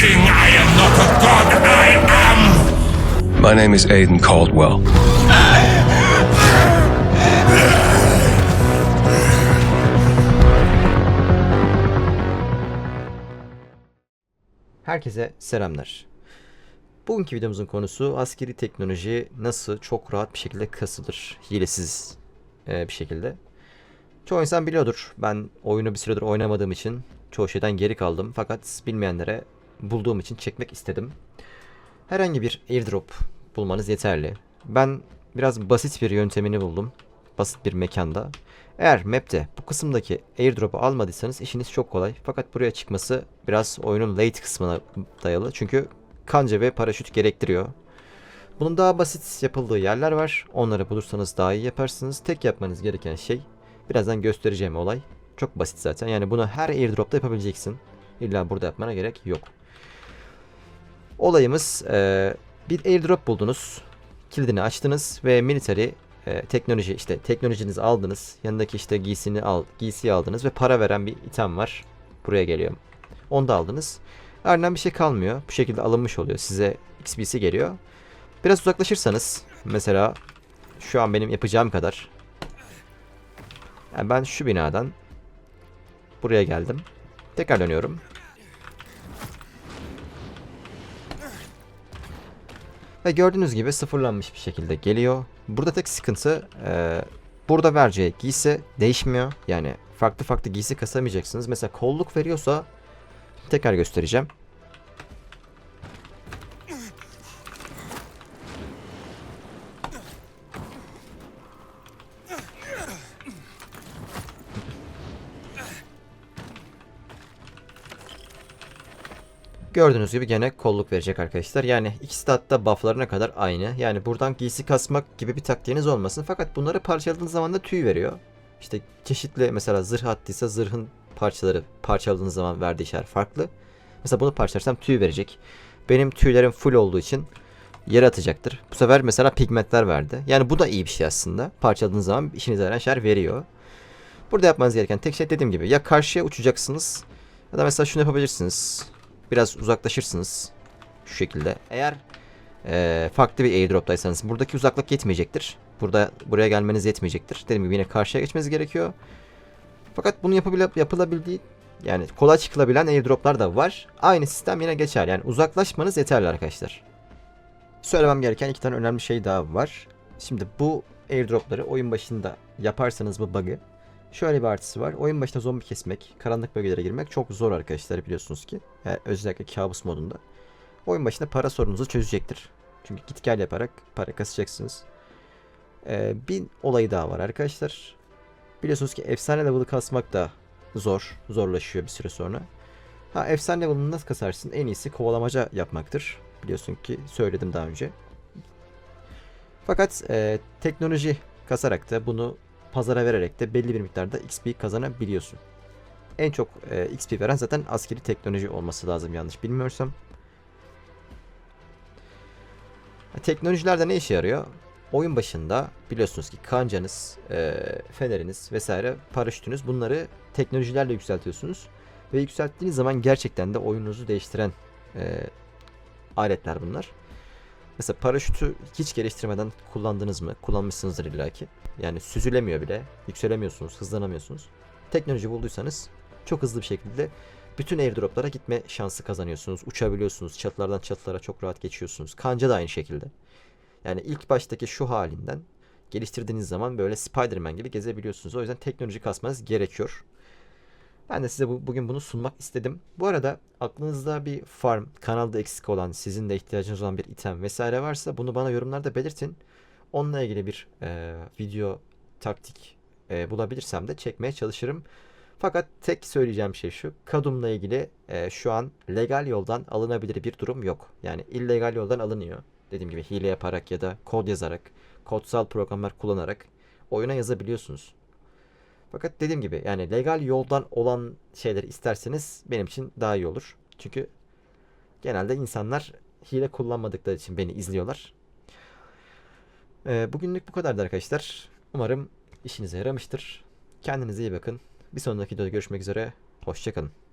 king, I am not a god, I am! My name is Aiden Caldwell. Herkese selamlar. Bugünkü videomuzun konusu askeri teknoloji nasıl çok rahat bir şekilde kasılır, hilesiz e, bir şekilde. Çoğu insan biliyordur. Ben oyunu bir süredir oynamadığım için çoğu şeyden geri kaldım. Fakat bilmeyenlere bulduğum için çekmek istedim. Herhangi bir airdrop bulmanız yeterli. Ben biraz basit bir yöntemini buldum. Basit bir mekanda. Eğer map'te bu kısımdaki airdrop'u almadıysanız işiniz çok kolay. Fakat buraya çıkması biraz oyunun late kısmına dayalı. Çünkü kanca ve paraşüt gerektiriyor. Bunun daha basit yapıldığı yerler var. Onları bulursanız daha iyi yaparsınız. Tek yapmanız gereken şey birazdan göstereceğim olay. Çok basit zaten. Yani bunu her airdrop'ta yapabileceksin. İlla burada yapmana gerek yok. Olayımız eee, bir airdrop buldunuz. Kilidini açtınız ve military e, teknoloji işte teknolojinizi aldınız. Yanındaki işte giysini al, giysiyi aldınız ve para veren bir item var. Buraya geliyor. Onu da aldınız. Ardından bir şey kalmıyor. Bu şekilde alınmış oluyor. Size XP'si geliyor. Biraz uzaklaşırsanız mesela şu an benim yapacağım kadar yani ben şu binadan buraya geldim. Tekrar dönüyorum. Ve gördüğünüz gibi sıfırlanmış bir şekilde geliyor. Burada tek sıkıntı e, burada vereceği giysi değişmiyor. Yani farklı farklı giysi kasamayacaksınız. Mesela kolluk veriyorsa tekrar göstereceğim. Gördüğünüz gibi gene kolluk verecek arkadaşlar. Yani ikisi de hatta bufflarına kadar aynı. Yani buradan giysi kasmak gibi bir taktiğiniz olmasın. Fakat bunları parçaladığınız zaman da tüy veriyor. İşte çeşitli mesela zırh attıysa zırhın parçaları parçaladığınız zaman verdiği işaret farklı. Mesela bunu parçalarsam tüy verecek. Benim tüylerim full olduğu için yere atacaktır. Bu sefer mesela pigmentler verdi. Yani bu da iyi bir şey aslında. Parçaladığınız zaman işinize yarayan şeyler veriyor. Burada yapmanız gereken tek şey dediğim gibi ya karşıya uçacaksınız ya da mesela şunu yapabilirsiniz. Biraz uzaklaşırsınız. Şu şekilde. Eğer eee, farklı bir airdrop'taysanız buradaki uzaklık yetmeyecektir. Burada buraya gelmeniz yetmeyecektir. Dediğim gibi yine karşıya geçmeniz gerekiyor. Fakat bunu yapabile, yapılabildiği yani kolay çıkılabilen airdroplar da var. Aynı sistem yine geçer. Yani uzaklaşmanız yeterli arkadaşlar. Söylemem gereken iki tane önemli şey daha var. Şimdi bu airdropları oyun başında yaparsanız bu bug'ı Şöyle bir artısı var. Oyun başında zombi kesmek, karanlık bölgelere girmek çok zor arkadaşlar biliyorsunuz ki. Yani özellikle kabus modunda. Oyun başında para sorununuzu çözecektir. Çünkü git gel yaparak para kasacaksınız. Ee, bir olayı daha var arkadaşlar. Biliyorsunuz ki efsane level'ı kasmak da zor. Zorlaşıyor bir süre sonra. Ha efsane level'ını nasıl kasarsın? En iyisi kovalamaca yapmaktır. Biliyorsun ki söyledim daha önce. Fakat e, teknoloji kasarak da bunu pazara vererek de belli bir miktarda XP kazanabiliyorsun. En çok e, XP veren zaten askeri teknoloji olması lazım yanlış bilmiyorsam. Ha, Teknolojiler de ne işe yarıyor? Oyun başında biliyorsunuz ki kancanız, e, feneriniz vesaire paraşütünüz bunları teknolojilerle yükseltiyorsunuz. Ve yükselttiğiniz zaman gerçekten de oyununuzu değiştiren e, aletler bunlar. Mesela paraşütü hiç geliştirmeden kullandınız mı? Kullanmışsınızdır illaki. Yani süzülemiyor bile. Yükselemiyorsunuz, hızlanamıyorsunuz. Teknoloji bulduysanız çok hızlı bir şekilde bütün airdroplara gitme şansı kazanıyorsunuz. Uçabiliyorsunuz. Çatılardan çatılara çok rahat geçiyorsunuz. Kanca da aynı şekilde. Yani ilk baştaki şu halinden geliştirdiğiniz zaman böyle Spider-Man gibi gezebiliyorsunuz. O yüzden teknoloji kasmanız gerekiyor. Ben de size bu, bugün bunu sunmak istedim. Bu arada aklınızda bir farm, kanalda eksik olan, sizin de ihtiyacınız olan bir item vesaire varsa bunu bana yorumlarda belirtin. Onunla ilgili bir e, video taktik e, bulabilirsem de çekmeye çalışırım. Fakat tek söyleyeceğim şey şu. Kadum'la ilgili e, şu an legal yoldan alınabilir bir durum yok. Yani illegal yoldan alınıyor. Dediğim gibi hile yaparak ya da kod yazarak, kodsal programlar kullanarak oyuna yazabiliyorsunuz. Fakat dediğim gibi yani legal yoldan olan şeyleri isterseniz benim için daha iyi olur. Çünkü genelde insanlar hile kullanmadıkları için beni izliyorlar. Ee, bugünlük bu kadardı arkadaşlar. Umarım işinize yaramıştır. Kendinize iyi bakın. Bir sonraki videoda görüşmek üzere. Hoşçakalın.